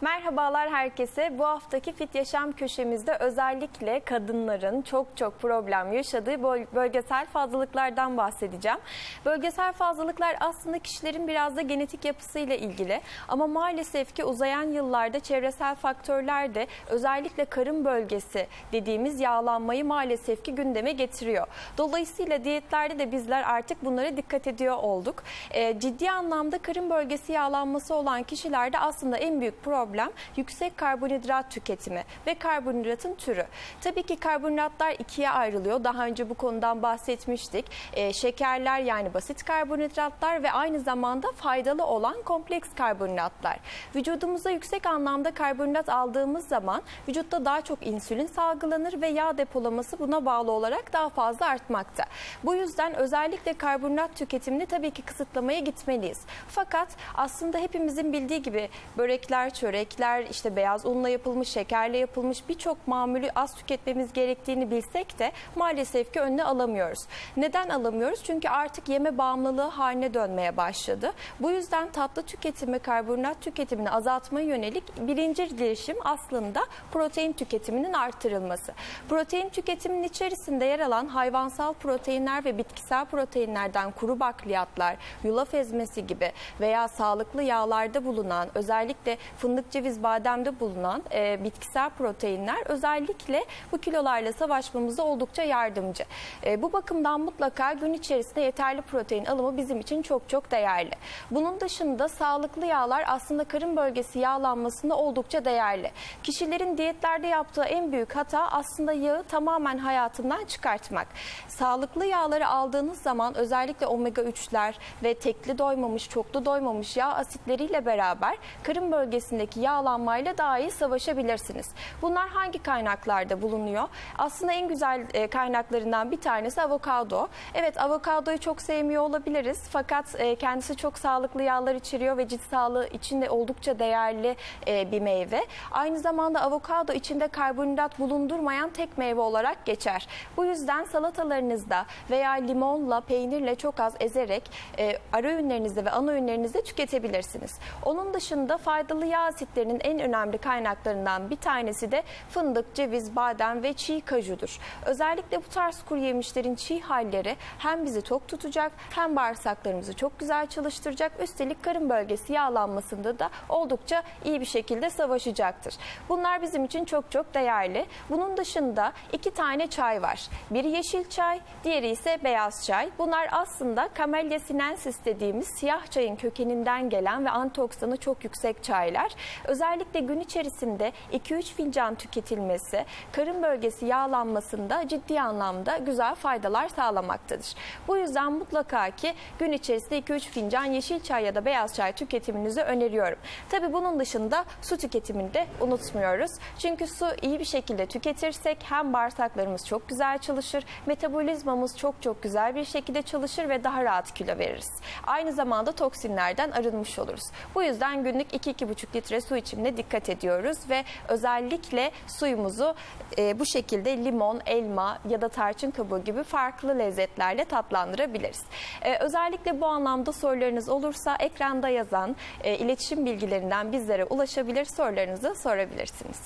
Merhabalar herkese. Bu haftaki Fit Yaşam köşemizde özellikle kadınların çok çok problem yaşadığı böl- bölgesel fazlalıklardan bahsedeceğim. Bölgesel fazlalıklar aslında kişilerin biraz da genetik yapısıyla ilgili ama maalesef ki uzayan yıllarda çevresel faktörler de özellikle karın bölgesi dediğimiz yağlanmayı maalesef ki gündeme getiriyor. Dolayısıyla diyetlerde de bizler artık bunlara dikkat ediyor olduk. Ciddi anlamda karın bölgesi yağlanması olan kişilerde aslında en büyük problem yüksek karbonhidrat tüketimi ve karbonhidratın türü. Tabii ki karbonhidratlar ikiye ayrılıyor. Daha önce bu konudan bahsetmiştik. Ee, şekerler yani basit karbonhidratlar ve aynı zamanda faydalı olan kompleks karbonhidratlar. Vücudumuza yüksek anlamda karbonhidrat aldığımız zaman vücutta daha çok insülin salgılanır ve yağ depolaması buna bağlı olarak daha fazla artmakta. Bu yüzden özellikle karbonhidrat tüketimini tabii ki kısıtlamaya gitmeliyiz. Fakat aslında hepimizin bildiği gibi börekler, çörekler, işte beyaz unla yapılmış, şekerle yapılmış birçok mamulü az tüketmemiz gerektiğini bilsek de maalesef ki önüne alamıyoruz. Neden alamıyoruz? Çünkü artık yeme bağımlılığı haline dönmeye başladı. Bu yüzden tatlı tüketimi, karbonhidrat tüketimini azaltmaya yönelik birinci girişim aslında protein tüketiminin artırılması. Protein tüketiminin içerisinde yer alan hayvansal proteinler ve bitkisel proteinlerden kuru bakliyatlar, yulaf ezmesi gibi veya sağlıklı yağlarda bulunan özellikle fındık, ceviz, bademde bulunan e, bitkisel proteinler özellikle bu kilolarla savaşmamıza oldukça yardımcı. E, bu bakımdan mutlaka gün içerisinde yeterli protein alımı bizim için çok çok değerli. Bunun dışında sağlıklı yağlar aslında karın bölgesi yağlanmasında oldukça değerli. Kişilerin diyetlerde yaptığı en büyük hata aslında yağı tamamen hayatından çıkartmak. Sağlıklı yağları aldığınız zaman özellikle omega 3'ler ve tekli doymamış, çoklu doymamış yağ asitleriyle beraber karın bölgesindeki yağlanmayla daha iyi savaşabilirsiniz. Bunlar hangi kaynaklarda bulunuyor? Aslında en güzel e, kaynaklarından bir tanesi avokado. Evet avokadoyu çok sevmiyor olabiliriz fakat e, kendisi çok sağlıklı yağlar içeriyor ve cilt sağlığı için de oldukça değerli e, bir meyve. Aynı zamanda avokado içinde karbonhidrat bulundurmayan tek meyve olarak geçer. Bu yüzden salatalarınızda veya limonla, peynirle çok az ezerek e, ara öğünlerinizde ve ana öğünlerinizde tüketebilirsiniz. Onun dışında faydalı yağ asitlerinin en önemli kaynaklarından bir tanesi de fındık, ceviz, badem ve çiğ kajudur. Özellikle bu tarz kuru yemişlerin çiğ halleri hem bizi tok tutacak hem bağırsaklarımızı çok güzel çalıştıracak. Üstelik karın bölgesi yağlanmasında da oldukça iyi bir şekilde savaşacaktır. Bunlar bizim için çok çok değerli. Bunun dışında iki tane çay var. Biri yeşil çay, diğeri ise beyaz çay. Bunlar aslında Camellia sinensis dediğimiz siyah çayın kökeninden gelen ve antioksidanı çok yüksek çaylar. Özellikle gün içerisinde 2-3 fincan tüketilmesi karın bölgesi yağlanmasında ciddi anlamda güzel faydalar sağlamaktadır. Bu yüzden mutlaka ki gün içerisinde 2-3 fincan yeşil çay ya da beyaz çay tüketiminizi öneriyorum. Tabii bunun dışında su tüketimini de unutmuyoruz. Çünkü su iyi bir şekilde tüketirsek hem bağırsaklarımız çok güzel çalışır, metabolizmamız çok çok güzel bir şekilde çalışır ve daha rahat kilo veririz. Aynı zamanda toksinlerden arınmış oluruz. Bu yüzden günlük 2-2,5 litre su içimine dikkat ediyoruz ve özellikle suyumuzu e, bu şekilde limon, elma ya da tarçın kabuğu gibi farklı lezzetlerle tatlandırabiliriz. E, özellikle bu anlamda sorularınız olursa ekranda yazan e, iletişim bilgilerinden bizlere ulaşabilir, sorularınızı sorabilirsiniz.